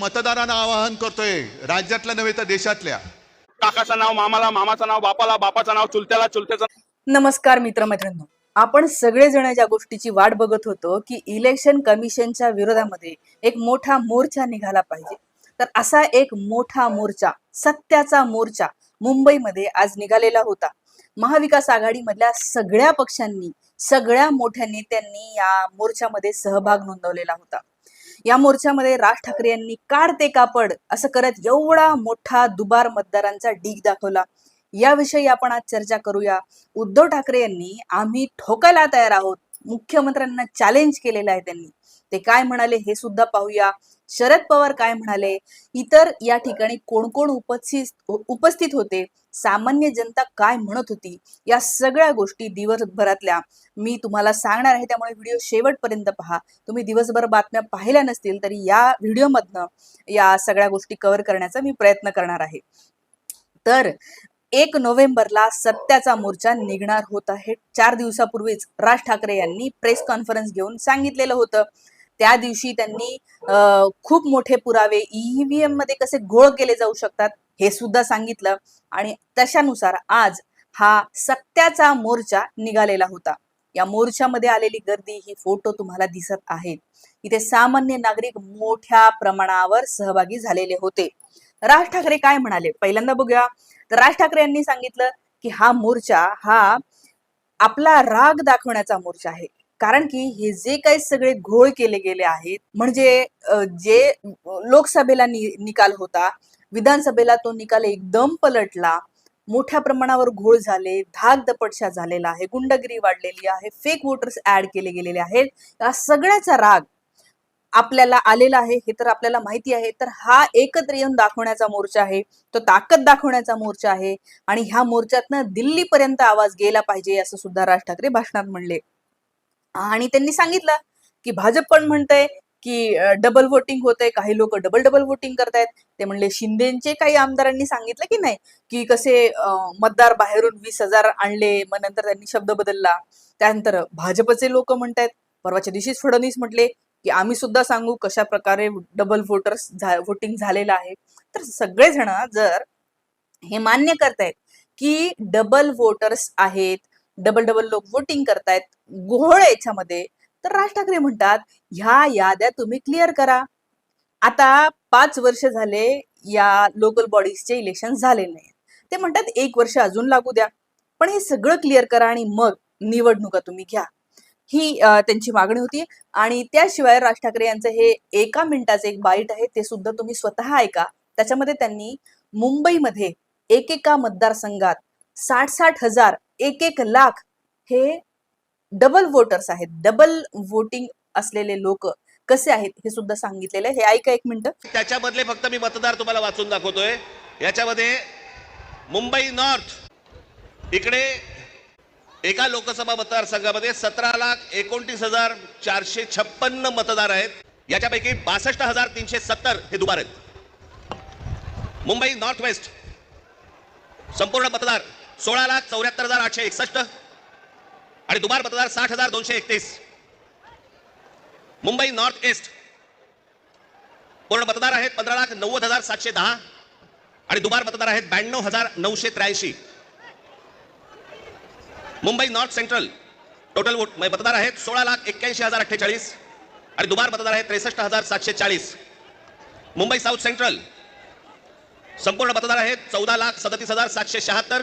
मतदारांना आवाहन करतोय राज्यातल्या नव्हे तर देशातल्या. काकाचं नाव मामाला मामाचं नाव बापाला बापाचं नाव चुलत्याला चुलत्याचं नमस्कार मित्रमैत्रिणी आपण सगळेजण ज्या गोष्टीची वाट बघत होतो की इलेक्शन कमिशनच्या विरोधामध्ये एक मोठा मोर्चा निघाला पाहिजे. तर असा एक मोठा मोर्चा सत्याचा मोर्चा मुंबईमध्ये आज निघालेला होता. महाविकास आघाडीमधल्या सगळ्या पक्षांनी सगळ्या मोठ्या नेत्यांनी या मोर्चामध्ये सहभाग नोंदवलेला होता. या मोर्चामध्ये राज ठाकरे यांनी काढ ते कापड असं करत एवढा मोठा दुबार मतदारांचा डीग दाखवला. याविषयी आपण आज चर्चा करूया. उद्धव ठाकरे यांनी आम्ही ठोकायला तयार आहोत. मुख्यमंत्र्यांना चॅलेंज केलेलं आहे त्यांनी. ते काय म्हणाले हे सुद्धा पाहूया. शरद पवार काय म्हणाले? इतर या ठिकाणी कोण कोण उपस्थित उपस्थित होते? सामान्य जनता काय म्हणत होती? या सगळ्या गोष्टी दिवसभरातल्या मी तुम्हाला सांगणार आहे. त्यामुळे व्हिडिओ शेवटपर्यंत पहा. तुम्ही दिवसभर बातम्या पाहिल्या नसतील तरी या व्हिडिओमधनं या सगळ्या गोष्टी कव्हर करण्याचा मी प्रयत्न करणार आहे. तर एक नोव्हेंबरला सत्याचा मोर्चा निघणार होता हे चार दिवसापूर्वीच राज ठाकरे यांनी प्रेस कॉन्फरन्स घेऊन सांगितलेलं होतं. त्या दिवशी त्यांनी खूप मोठे पुरावे ईव्हीएममध्ये कसे घोळ केले जाऊ शकतात हे सुद्धा सांगितलं आणि तशानुसार आज हा सत्याचा मोर्चा निघालेला होता. या मोर्चामध्ये आलेली गर्दी ही फोटो तुम्हाला दिसत आहेत. इथे सामान्य नागरिक मोठ्या प्रमाणावर सहभागी झालेले होते. राज ठाकरे काय म्हणाले? पहिल्यांदा बघूया. तर राज ठाकरे यांनी सांगितलं की हा मोर्चा हा आपला राग दाखवण्याचा मोर्चा आहे. कारण की हे जे काही सगळे घोळ केले गेले आहेत म्हणजे जे लोकसभेला नि- निकाल होता विधानसभेला तो निकाल एकदम पलटला मोठ्या प्रमाणावर घोळ झाले धाक दपटशा झालेला आहे गुंडगिरी वाढलेली आहे फेक वोटर्स ऍड केले गेलेले आहेत या सगळ्याचा राग आपल्याला आलेला आहे हे तर आपल्याला माहिती आहे तर हा एकत्र येऊन दाखवण्याचा मोर्चा आहे तो ताकद दाखवण्याचा मोर्चा आहे आणि ह्या मोर्चातनं दिल्लीपर्यंत आवाज गेला पाहिजे असं सुद्धा राज ठाकरे भाषणात म्हणले. आणि त्यांनी सांगितलं की भाजप पण म्हणतंय की डबल वोटिंग होतंय. काही लोक डबल डबल वोटिंग करतायत. ते म्हणले शिंदेचे काही आमदारांनी सांगितलं की नाही? की कसे मतदार बाहेरून वीस हजार आणले मग नंतर त्यांनी शब्द बदलला. त्यानंतर भाजपचे लोक म्हणतायत परवाच्या दिवशीच फडणवीस म्हटले की आम्ही सुद्धा सांगू कशा प्रकारे डबल व्होटर्स वोटिंग झालेलं आहे. तर सगळेजण जर हे मान्य करतायत की डबल वोटर्स आहेत डबल डबल लोक वोटिंग करतायत घोळ याच्यामध्ये. तर राज ठाकरे म्हणतात ह्या याद्या तुम्ही क्लिअर करा. आता पाच वर्ष झाले या लोकल बॉडीजचे इलेक्शन झालेले नाही ते म्हणतात एक वर्ष अजून लागू द्या. पण हे सगळं क्लिअर करा आणि मग निवडणुका तुम्ही घ्या. ही त्यांची मागणी होती. आणि त्याशिवाय राज ठाकरे यांचं हे एका मिनिटाचं एक बाईट आहे ते सुद्धा तुम्ही स्वतः ऐका. त्याच्यामध्ये त्यांनी मुंबईमध्ये एकेका मतदारसंघात साठ साठ हजार एक एक लाख हे डबल वोटर्स आहेत. डबल वोटिंग असलेले लोक कसे आहेत हे सुद्धा सांगितलेलं आहे. हे ऐका एक मिनिट. त्याच्यामधले फक्त मी मतदार तुम्हाला वाचून दाखवतोय. याच्यामध्ये मुंबई नॉर्थ इकडे एका लोकसभा मतदारसंघामध्ये सतरा लाख एकोणतीस हजार चारशे छप्पन्न मतदार आहेत. याच्यापैकी बासष्ट हजार तीनशे सत्तर हे दुबार आहेत. मुंबई नॉर्थ वेस्ट संपूर्ण मतदार सोळा लाख चौऱ्याहत्तर हजार आठशे एकसष्ट आणि दुबार मतदार साठ हजार दोनशे एकतीस. Mumbai north east. पूर्ण मतदार आहेत पंधरा लाख नव्वद हजार सातशे दहा आणि दुबार मतदार आहेत ब्याण्णव हजार नऊशे त्र्याऐंशी. Mumbai north central. Total vote म्हणजे मतदार आहेत सोळा लाख एक्क्याऐंशी हजार अठ्ठेचाळीस आणि दुबार मतदार आहेत त्रेसष्ट हजार सातशे चाळीस. Mumbai south central. संपूर्ण मतदार आहेत चौदा लाख सदतीस हजार सातशे शहात्तर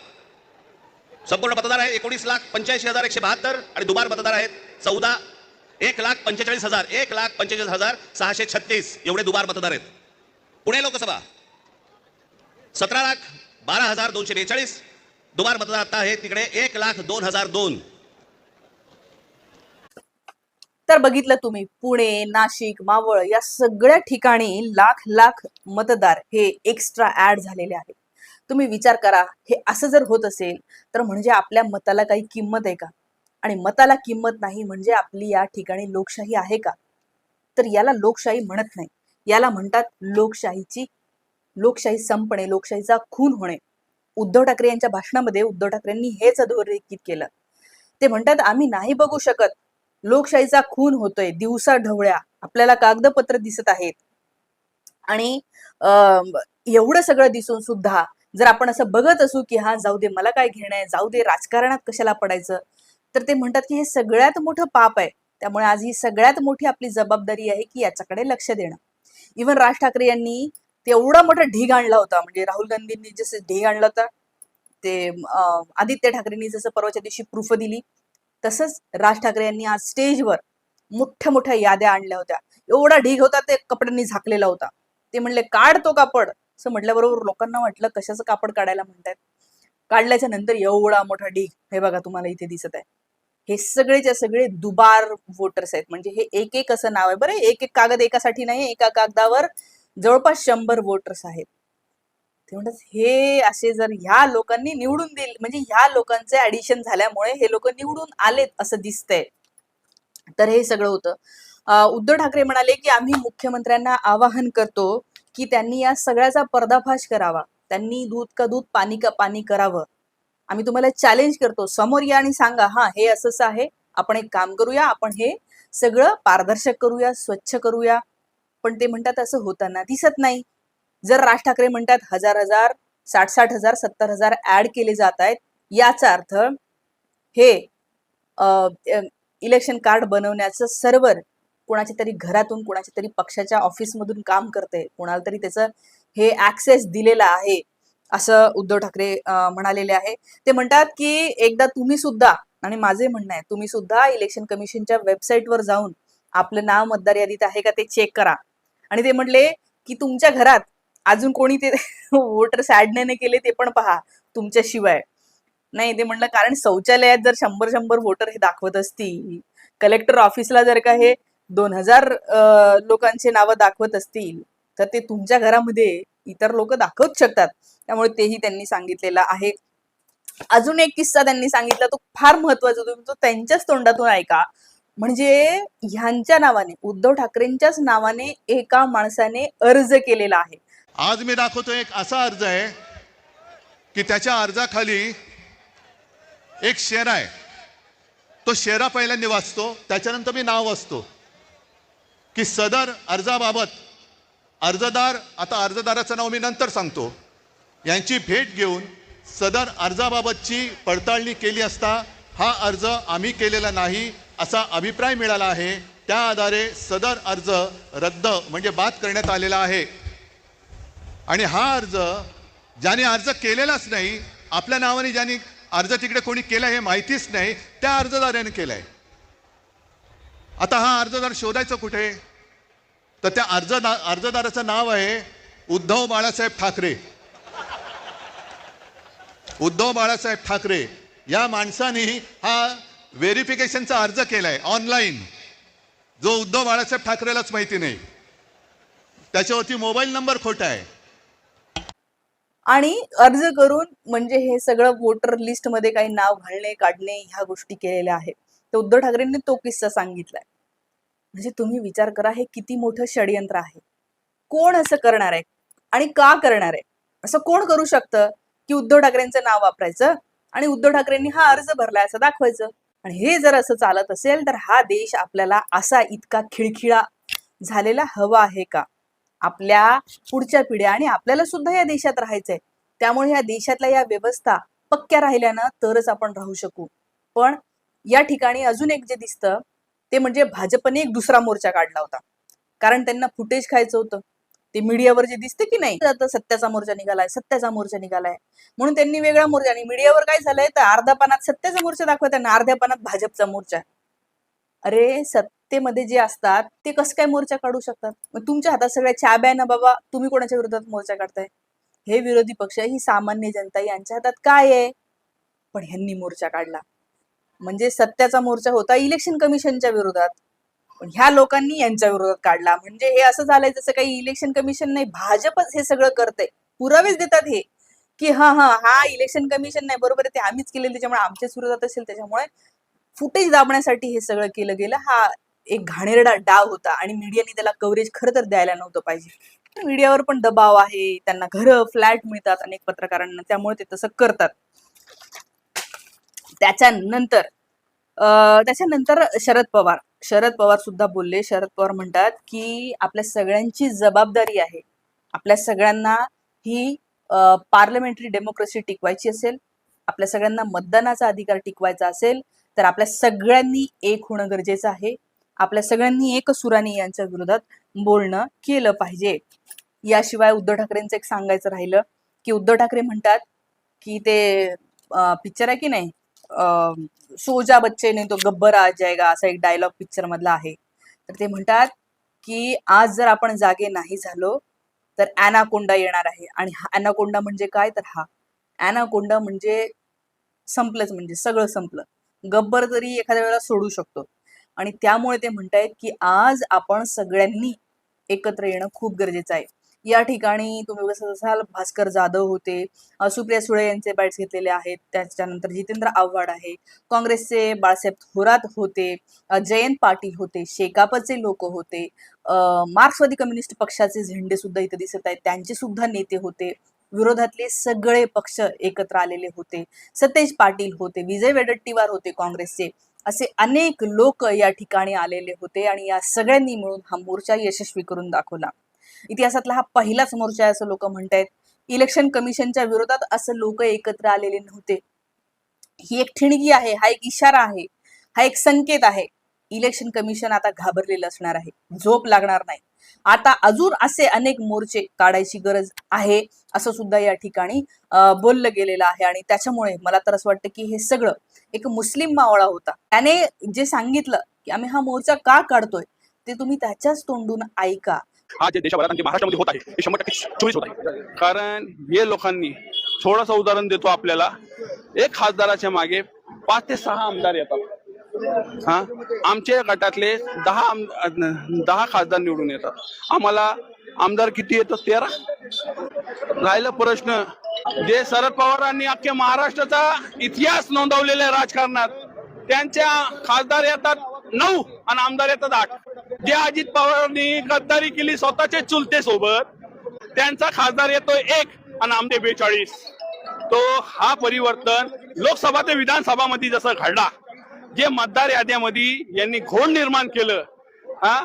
संपूर्ण मतदार आहे. एकोणीस लाख पंच्याऐंशी हजार एकशे बहात्तर आणि दुबार मतदार आहेत. चौदा एक लाख पंचेचाळीस हजार एक लाख पंचेचाळीस हजार सहाशे छत्तीस एवढे दुबार मतदार आहेत. पुणे लोकसभा सतरा लाख बारा हजार दोनशे बेचाळीस दुबार मतदार आता आहे तिकडे एक लाख दोन हजार दोन. तर बघितलं तुम्ही पुणे नाशिक मावळ या सगळ्या ठिकाणी लाख लाख मतदार हे एक्स्ट्रा ऍड झालेले आहेत. तुम्ही विचार करा हे असं जर होत असेल तर म्हणजे आपल्या मताला काही किंमत आहे का? आणि मताला किंमत नाही म्हणजे आपली या ठिकाणी लोकशाही आहे का? तर याला लोकशाही म्हणत नाही. याला म्हणतात लोकशाहीची लोकशाही संपणे लोकशाहीचा खून होणे. उद्धव ठाकरे यांच्या भाषणामध्ये उद्धव ठाकरेंनी हेच अधोरेखित केलं. ते म्हणतात आम्ही नाही बघू शकत. लोकशाहीचा खून होतोय. दिवसा ढवळ्या. आपल्याला कागदपत्र दिसत आहेत. आणि अं, एवढं सगळं दिसून सुद्धा जर आपण असं बघत असू की हा जाऊ दे मला काय घेणं आहे जाऊ दे राजकारणात कशाला पडायचं? तर ते म्हणतात की हे सगळ्यात मोठं पाप आहे. त्यामुळे आज ही सगळ्यात मोठी आपली जबाबदारी आहे की याच्याकडे लक्ष देणं. इवन राज ठाकरे यांनी तेवढा मोठा ढीग आणला होता. म्हणजे राहुल गांधींनी जसं ढीग आणला होता ते आदित्य ठाकरेंनी जसं परवाच्या दिवशी प्रूफ दिली तसंच राज ठाकरे यांनी आज स्टेजवर मोठ्या मोठ्या याद्या आणल्या होत्या. एवढा ढीग होता ते कपड्यांनी झाकलेला होता. ते म्हणले काढ तो कापड असं म्हटल्याबरोबर लोकांना वाटलं कशाचं कापड काढायला म्हणतायत. काढल्याच्या नंतर एवढा मोठा ढीग हे बघा तुम्हाला इथे दिसत आहे. हे सगळेच्या सगळे दुबार वोटर्स आहेत. म्हणजे हे एक एक असं नाव आहे. बरं एक एक कागद एकासाठी नाही एका कागदावर जवळपास शंभर वोटर्स आहेत. ते म्हणतात हे असे जर ह्या लोकांनी निवडून दिले म्हणजे ह्या लोकांचे ऍडिशन झाल्यामुळे हे लोक निवडून आलेत असं दिसतंय. तर हे सगळं होतं. उद्धव ठाकरे म्हणाले की आम्ही मुख्यमंत्र्यांना आवाहन करतो की त्यांनी या सगळ्याचा पर्दाफाश करावा. त्यांनी दूध का दूध पाणी का पाणी करावं. आम्ही तुम्हाला चॅलेंज करतो. समोर या आणि सांगा हा हे असं असं आहे. आपण एक काम करूया. आपण हे सगळं पारदर्शक करूया स्वच्छ करूया. पण ते म्हणतात असं होताना दिसत नाही. जर राज ठाकरे म्हणतात हजार हजार साठ साठ हजार सत्तर हजार ऍड केले जात आहेत याचा अर्थ हे इलेक्शन कार्ड बनवण्याचं सर्वर कोणाच्या तरी घरातून कोणाच्या तरी पक्षाच्या ऑफिसमधून काम करते कोणाला तरी त्याचं हे ऍक्सेस दिलेला आहे असं उद्धव ठाकरे म्हणालेले आहे. ते म्हणतात की एकदा तुम्ही सुद्धा आणि माझे म्हणणं आहे तुम्ही सुद्धा इलेक्शन कमिशनच्या वेबसाईटवर जाऊन आपलं नाव मतदार यादीत आहे का ते चेक करा. आणि ते म्हणले की तुमच्या घरात अजून कोणी ते वोटर्स ऍड नाही केले ते पण पहा तुमच्याशिवाय. नाही ते म्हणलं कारण शौचालयात जर शंभर शंभर वोटर हे दाखवत असतील कलेक्टर ऑफिसला जर का हे दोन हजार लोकांचे नावं दाखवत असतील तर ते तुमच्या घरामध्ये इतर लोक दाखवत शकतात. त्यामुळे तेही त्यांनी सांगितलेलं आहे. अजून एक किस्सा त्यांनी सांगितला तो फार महत्त्वाचा तुम्ही तो त्यांच्याच तोंडातून ऐका. म्हणजे ह्यांच्या नावाने उद्धव ठाकरेंच्याच नावाने एका माणसाने अर्ज केलेला आहे. आज मी दाखवतो एक असा अर्ज आहे की त्याच्या अर्जाखाली एक शेरा आहे. तो शेरा पहिल्यांदा वाचतो त्याच्यानंतर मी नाव वाचतो. की सदर अर्जाबाबत अर्जदार आता अर्जदाराचं नाव मी नंतर सांगतो. यांची भेट घेऊन सदर अर्जाबाबतची पडताळणी केली असता हा अर्ज आम्ही केलेला नाही असा अभिप्राय मिळाला आहे. त्या आधारे सदर अर्ज रद्द म्हणजे बाद करण्यात आलेला आहे. आणि हा अर्ज ज्याने अर्ज केलेलाच नाही आपल्या नावाने ज्याने अर्ज तिकडे कोणी केला हे माहितीच नाही त्या अर्जदाराने केलाय. आता हा अर्जदार शोधायचं कुठे? तर त्या अर्जदार अर्जदाराचं नाव आहे उद्धव बाळासाहेब ठाकरे. उद्धव बाळासाहेब ठाकरे. या माणसाने हा व्हेरिफिकेशनचा अर्ज केलाय ऑनलाईन. जो उद्धव बाळासाहेब ठाकरेलाच माहिती नाही. त्याच्यावरती मोबाईल नंबर खोटा आहे. आणि अर्ज करून म्हणजे हे सगळं वोटर लिस्टमध्ये काही नाव घालणे काढणे ह्या गोष्टी केलेल्या आहेत. तर उद्धव ठाकरेंनी तो किस्सा सांगितलाय. म्हणजे तुम्ही विचार करा हे किती मोठं षडयंत्र आहे. कोण असं करणार आहे? आणि का करणार आहे? असं कोण करू शकतं की उद्धव ठाकरेंचं नाव वापरायचं आणि उद्धव ठाकरेंनी हा अर्ज भरलाय असं दाखवायचं? आणि हे जर असं चालत असेल तर हा देश आपल्याला असा इतका खिळखिळा झालेला हवा आहे का? आपल्या पुढच्या पिढ्या आणि आपल्याला सुद्धा या देशात राहायचंय. त्यामुळे या देशातल्या या व्यवस्था पक्क्या राहिल्यानं तरच आपण राहू शकू. पण या ठिकाणी अजून एक जे दिसतं ते म्हणजे भाजपने एक दुसरा मोर्चा काढला होता. कारण त्यांना फुटेज खायचं होतं. ते मीडियावर जे दिसते की नाही आता सत्याचा मोर्चा निघालाय सत्याचा मोर्चा निघालाय. म्हणून त्यांनी वेगळा मोर्चा आणि मीडियावर काय झालंय तर अर्ध्या पानात सत्याचा मोर्चा दाखवत आणि अर्ध्या पानात भाजपचा मोर्चा. अरे सत्तेमध्ये जे असतात ते कसं काय मोर्चा काढू शकतात? मग तुमच्या हातात सगळ्या चाब्या आहे ना बाबा तुम्ही कोणाच्या विरोधात मोर्चा काढताय? हे विरोधी पक्ष ही सामान्य जनता यांच्या हातात काय आहे? पण ह्यांनी मोर्चा काढला. म्हणजे सत्याचा मोर्चा होता इलेक्शन कमिशनच्या विरोधात. पण ह्या लोकांनी यांच्या विरोधात काढला. म्हणजे हे असं झालंय जसं काही इलेक्शन कमिशन नाही भाजपच हे सगळं करतंय. पुरावेच देतात हे. की हा हा हा इलेक्शन कमिशन नाही बरोबर आहे ते आम्हीच केलेलं त्याच्यामुळे आमच्याच विरोधात असेल त्याच्यामुळे फुटेज दाबण्यासाठी हे सगळं केलं गेलं. हा एक घाणेरडा डाव होता आणि मीडियाने त्याला कव्हरेज खरं तर द्यायला नव्हतं पाहिजे. मीडियावर पण दबाव आहे त्यांना घरं फ्लॅट मिळतात अनेक पत्रकारांना त्यामुळे ते तसं करतात. त्याच्यानंतर त्याच्यानंतर शरद पवार. शरद पवार सुद्धा बोलले. शरद पवार म्हणतात की आपल्या सगळ्यांची जबाबदारी आहे. आपल्या सगळ्यांना ही पार्लमेंटरी डेमोक्रेसी टिकवायची असेल आपल्या सगळ्यांना मतदानाचा अधिकार टिकवायचा असेल तर आपल्या सगळ्यांनी एक होणं गरजेचं आहे. आपल्या सगळ्यांनी एक सुराने यांच्या विरोधात बोलणं केलं पाहिजे. याशिवाय उद्धव ठाकरेंचं एक सांगायचं राहिलं की उद्धव ठाकरे म्हणतात की ते पिक्चर आहे की नाही? सोजा बच्चे ने तो गब्बर आ जाएगा असा एक डायलॉग पिक्चर मधला आहे. तर ते म्हणतात की आज जर आपण जागे नाही झालो तर अॅनाकोंडा येणार आहे. आणि हा अॅनाकोंडा म्हणजे काय? तर हा अॅनाकोंडा म्हणजे संपलंच म्हणजे सगळं संपलं. गब्बर तरी एखाद्या वेळेला सोडू शकतो. आणि त्यामुळे ते म्हणतायत की आज आपण सगळ्यांनी एकत्र येणं खूप गरजेचं आहे. या ठिकाणी तुम्ही बघत असाल भास्कर जाधव होते सुप्रिया सुळे यांचे बॅट्स घेतलेले आहेत त्याच्यानंतर जितेंद्र आव्हाड आहे काँग्रेसचे बाळासाहेब थोरात होते जयंत पाटील होते शेकापचे लोक होते मार्क्सवादी कम्युनिस्ट पक्षाचे झेंडे सुद्धा इथे दिसत आहेत त्यांचे सुद्धा नेते होते विरोधातले सगळे पक्ष एकत्र आलेले होते सतेज पाटील होते विजय वेडट्टीवार होते काँग्रेसचे असे अनेक लोक या ठिकाणी आलेले होते आणि या सगळ्यांनी मिळून हा मोर्चा यशस्वी करून दाखवला. इतिहासातला हा पहिलाच मोर्चा आहे असं लोक म्हणतायत. इलेक्शन कमिशनच्या विरोधात असं लोक एकत्र आलेले नव्हते. ही एक ठिणगी आहे हा एक इशारा आहे हा एक संकेत आहे. इलेक्शन कमिशन आता घाबरलेलं असणार आहे. झोप लागणार नाही. आता अजून असे अनेक मोर्चे काढायची गरज आहे असं सुद्धा या ठिकाणी बोललं गेलेलं आहे. आणि त्याच्यामुळे मला तर असं वाटतं की हे सगळं एक मुस्लिम मावळा होता. त्याने जे सांगितलं की आम्ही हा मोर्चा का काढतोय ते तुम्ही त्याच्याच तोंडून ऐका. हा जे देशभरात आणि महाराष्ट्रामध्ये होत आहे ते शंभर टक्के चोवीस होत आहे. कारण हे लोकांनी थोडंसं उदाहरण देतो आपल्याला. एक खासदाराच्या मागे पाच ते सहा आमदार येतात. हा? आमच्या गटातले दहा दहा खासदार निवडून येतात. आम्हाला आमदार किती येतात? तेरा. राहिला प्रश्न जे शरद पवारांनी अख्ख्या महाराष्ट्राचा इतिहास नोंदवलेला आहे राजकारणात त्यांच्या खासदार येतात नऊ आणि आमदार येतात आठ. ज्या अजित पवारांनी गद्दारी केली स्वतःचे चुलते सोबत. त्यांचा खासदार येतोय एक आणि आमचे बेचाळीस. तो हा परिवर्तन लोकसभा ते विधानसभामध्ये जसं घडला जे मतदार याद्यामध्ये यांनी घोळ निर्माण केलं हा?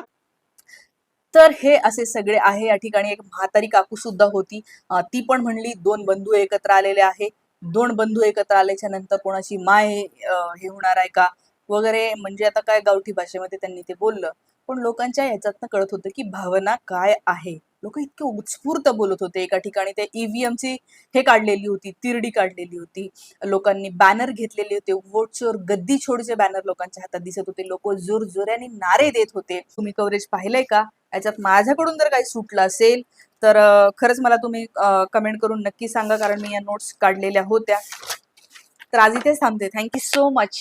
तर हे असे सगळे आहे. या ठिकाणी एक म्हातारी काकू सुद्धा होती. ती पण म्हणली दोन बंधू एकत्र आलेले आहे. दोन बंधू एकत्र आल्याच्यानंतर कोणाची माय हे होणार आहे का? वगैरे म्हणजे आता काय गावठी भाषेमध्ये त्यांनी ते बोललं. पण लोकांच्या ह्याच्यातनं कळत होतं की भावना काय आहे? लोक इतके उत्स्फूर्त बोलत होते एका ठिकाणी. ते ईव्हीएम ची हे काढलेली होती तिरडी काढलेली होती. लोकांनी बॅनर घेतलेले होते. वोट चोर गद्दी छोडचे बॅनर लोकांच्या हातात दिसत होते. लोक जोर नारे देत होते. तुम्ही कव्हरेज पाहिलंय का? याच्यात माझ्याकडून जर काही सुटलं असेल तर खरंच मला तुम्ही कमेंट करून नक्की सांगा कारण मी या नोट्स काढलेल्या होत्या. तर आज इथेच थांबते. Thank you so much